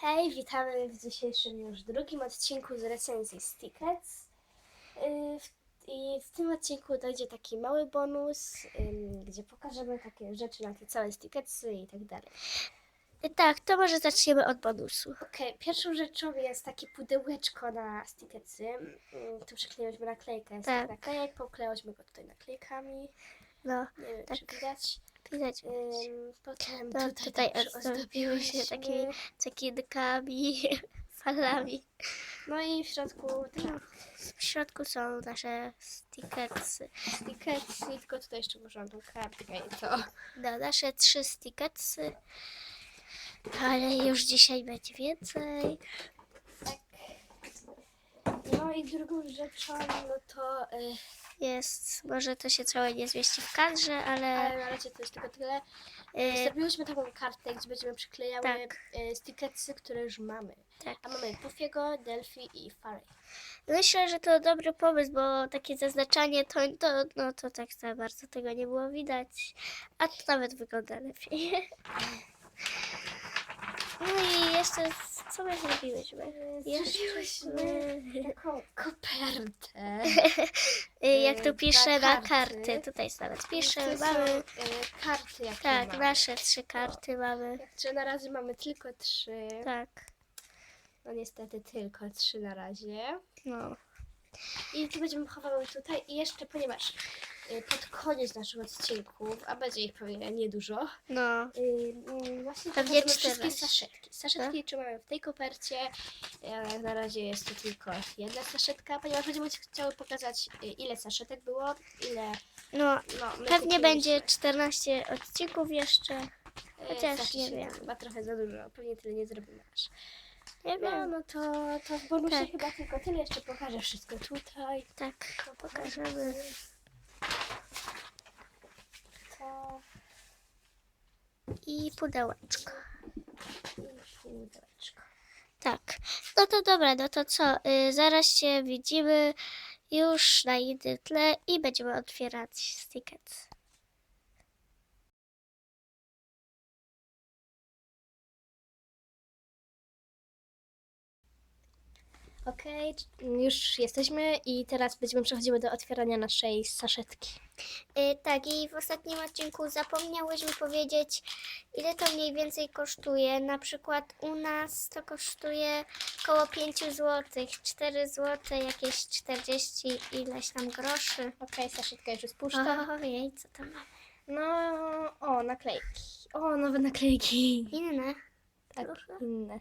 Hej, witamy w dzisiejszym już drugim odcinku z recenzji Stickets. W- I w tym odcinku dojdzie taki mały bonus, gdzie pokażemy takie rzeczy na te całe Sticketsy i tak dalej. Tak, to może zaczniemy od bonusu. Okej, pierwszą rzeczą jest takie pudełeczko na Sticketsy. Yy, Tu przykleiłyśmy naklejkę z Tak. naklejek, go tutaj naklejkami. No, Nie wiem, Tak. czy widać. Widać. Ym, Potem No, tutaj, tutaj ozdobiły się takimi cekidkami, falami. No i w środku tak, W środku są nasze sticketsy. Sticketsy, tylko tutaj jeszcze można tą kartkę i to. No, nasze trzy sticketsy. Ale już dzisiaj będzie więcej. No i drugą rzeczą, no to, y, Jest, może to się całe nie zmieści w kadrze, ale ale na razie to jest tylko tyle. y, Zrobiłyśmy taką kartę, gdzie będziemy przyklejały Tak. y, sticketsy, które już mamy. tak. A mamy Puffiego, Delphi i Faray. Myślę, że to dobry pomysł, bo takie zaznaczanie to, to, no, to tak za bardzo tego nie było widać, a to nawet wygląda lepiej. No i jeszcze co my zrobiłyśmy? Zrobiłyśmy taką kopertę. Y, Jak tu y, pisze na karty. tutaj nawet To pisze, są, mamy, y, karty, jakie tak, mamy. nasze trzy karty mamy, Także na razie mamy tylko trzy. tak, No niestety tylko trzy na razie. no. I tu będziemy chowały tutaj i jeszcze, ponieważ y, pod koniec naszych odcinków, a będzie ich pewnie niedużo, No, y, y, właśnie Pewnie pokażemy wszystkie 14. saszetki. Saszetki trzymamy w tej kopercie, jak na razie jest to tylko jedna saszetka, ponieważ będziemy chciały pokazać y, ile saszetek było, ile no, no, my pewnie kupiliśmy. będzie 14 odcinków jeszcze, chociaż znaczy nie się wiem. Chyba trochę za dużo, pewnie tyle nie zrobimy aż. nie No, wiem, no to, to w bonusie Tak. chyba tylko tyle, jeszcze pokażę wszystko tutaj. tak, pokażemy. To I pudełeczko. i pudełeczko. Tak. No to dobra, no to co? Y, zaraz się widzimy już na innym tle i będziemy otwierać stickets. Okej, już jesteśmy i teraz będziemy przechodziły do otwierania naszej saszetki. Y, tak, i w ostatnim odcinku zapomniałyśmy powiedzieć, ile to mniej więcej kosztuje. Na przykład u nas to kosztuje około 5 zł, 4 zł, jakieś 40 ileś tam groszy. Okej, saszetka już jest pusta. Ojej, co tam mamy? No, o, naklejki. O, nowe naklejki. Inne. Tak, Trochę. inne.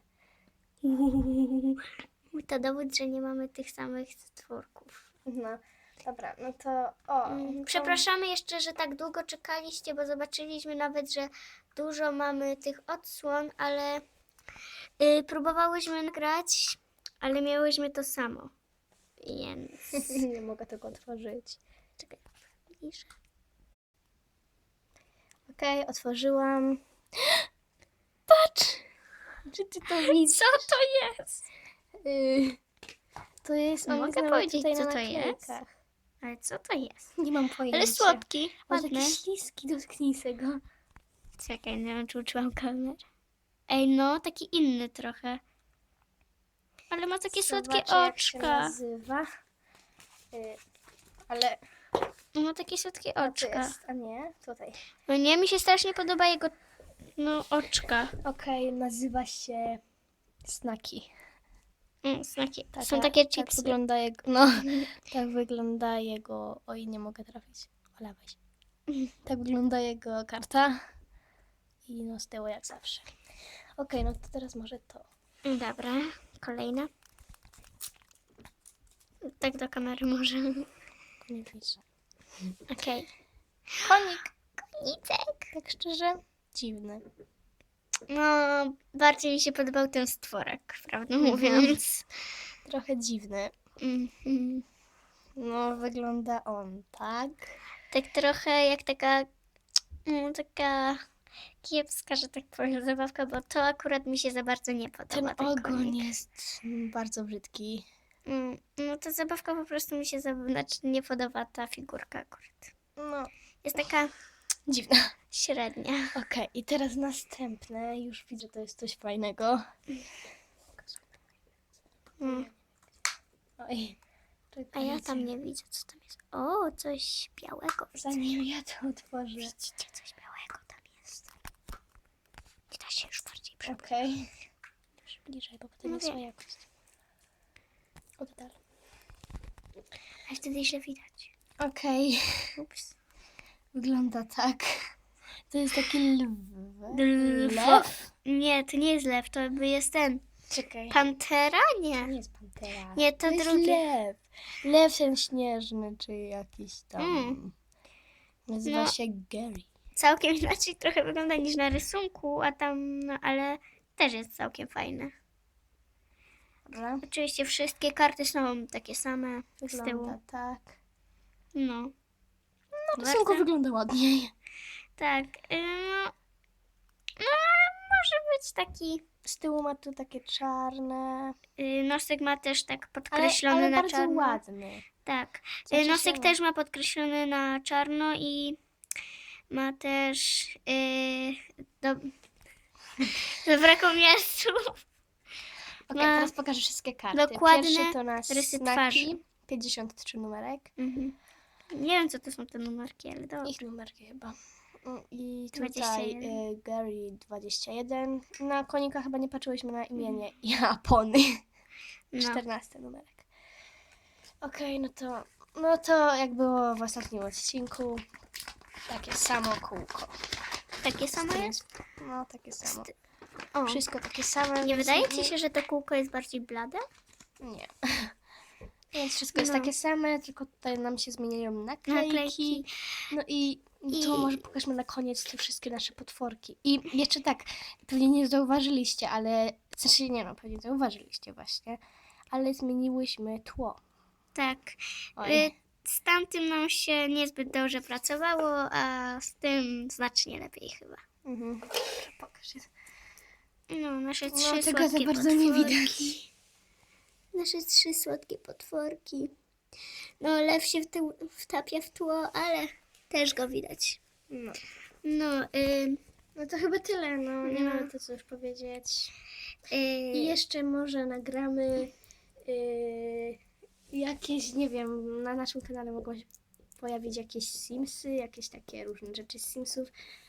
To dowód, że nie mamy tych samych stworków. No, dobra, no to o. Mm, to- Przepraszamy jeszcze, że tak długo czekaliście, bo zobaczyliśmy nawet, że dużo mamy tych odsłon, ale y, próbowałyśmy nagrać, ale miałyśmy to samo. Więc. Nie mogę tego otworzyć. Czekaj, bliżej. Okej, otworzyłam. Patrz! Czy ty to widzisz? Co to jest? Y, To jest. o, Mogę powiedzieć, co to jest? Ale co to jest? Nie mam pojęcia. Ale słodki, O, ładny. takie śliski, dotknij se go. Czekaj, nie wiem, czy uczyłam kamerę. Ej, no, taki inny trochę. Ale ma takie słodkie Zobaczę, jak się oczka. nazywa. Y, Ale Ma takie słodkie to oczka. jest, a nie, tutaj. No nie, mi się strasznie podoba jego no, oczka. Okej, nazywa się Snaki. Mm, Taka- są takie Tak chipsy. wygląda jego, no, tak wygląda jego, oj nie mogę trafić, Ola weź. Tak wygląda jego karta i no z tyłu jak zawsze. Okej, no to teraz może to. Dobra, kolejna. Tak do kamery może. Nie widzę. Okej. Konik, Konicek. tak szczerze, dziwny. No, bardziej mi się podobał ten stworek, prawdę mówiąc. Trochę dziwny. Mhm. No, wygląda on tak. Tak trochę jak taka, no, taka kiepska, że tak powiem, zabawka, bo to akurat mi się za bardzo nie Ten podoba. ten ogon konik. jest bardzo brzydki. Mm, No ta zabawka po prostu mi się za... znaczy nie podoba ta figurka akurat. No, Jest taka Dziwna. Średnia. Okej, i teraz następne. Już widzę, to jest coś fajnego. Mm. Oj. A czekajcie. ja tam nie widzę, co tam jest. O, coś białego. widzę. Zanim ja to otworzę. Widzicie, coś białego tam jest. Nie da się już bardziej przy... Okej. Bliżej, bo potem No jest wiem. zła jakość. Oddal. A wtedy źle widać. Okej. Ups. Wygląda tak. To jest taki lw. Lew? Nie, to nie jest lew, to by jest ten. Czekaj. Pantera? To Nie. nie jest pantera. Nie, to jest drugie. lew. Lew ten śnieżny, czy jakiś tam. Mm. Nazywa No. się Gary. Całkiem inaczej trochę wygląda niż na rysunku, a tam, no ale też jest całkiem fajne. Dobra. Oczywiście wszystkie karty są takie same z tyłu. Wygląda tak. No. Na rysunku wygląda ładniej. Tak. y, No, no ale może być taki. Z tyłu ma tu takie czarne. y, Nosek ma też tak Ale, podkreślony ale na bardzo czarno. ładny. Tak. W Y, Nosek się- też ma podkreślony na czarno i ma też. Yy, do... Zabrakło mi słów. Okej, Ma teraz pokażę wszystkie karty. dokładne Pierwszy to na rysy znaki. twarzy. 53 numerek. Mhm. Nie wiem, co to są te numerki, ale to. Ich numerki chyba. I 21. tutaj y, Gary 21. Na konika chyba nie patrzyłyśmy na imienie. Mhm. Japony. No. 14 numerek. Okej, no to no to jak było w ostatnim odcinku. Takie samo kółko. Takie samo jest? No, takie samo. O. Wszystko takie same. Nie więc wydaje ci się, że to kółko jest bardziej blade? Nie. Więc wszystko jest No. takie same, tylko tutaj nam się zmieniają naklejki. Naklejki. No i, to I- może pokażmy na koniec te wszystkie nasze potworki. I jeszcze tak, pewnie nie zauważyliście, ale w sensie nie no, pewnie zauważyliście właśnie, ale zmieniłyśmy tło. Tak. Oj. Y, Z tamtym nam się niezbyt dobrze pracowało, a z tym znacznie lepiej chyba. Mhm. Pokaż. No, nasze No, trzy tego za słodkie bardzo nie potworki. widać. Nasze trzy słodkie potworki. No, lew się wtapia w tło, ale też go widać. No. No, y, no to chyba tyle, no nie No. mamy to co już powiedzieć. y, I jeszcze może nagramy yy, jakieś, nie wiem, na naszym kanale mogą się pojawić jakieś Simsy, jakieś takie różne rzeczy z Simsów,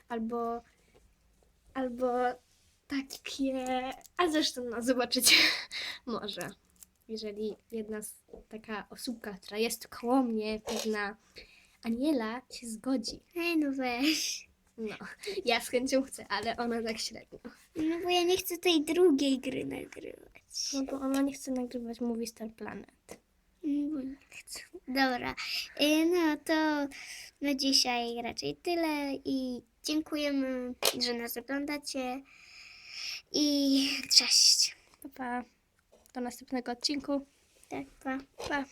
albo albo takie, a zresztą no, zobaczycie może, jeżeli jedna z, taka osóbka, która jest koło mnie, pewna Aniela się zgodzi. Ej, no weź. No, ja z chęcią chcę, ale ona tak średnio. No bo ja nie chcę tej drugiej gry nagrywać. No bo ona nie chce nagrywać Movie Star Planet. No bo nie chcę. Dobra, y, no to na dzisiaj raczej tyle i dziękujemy, że nas oglądacie i cześć. Pa, pa. Do następnego odcinku. Tak, pa. Pa.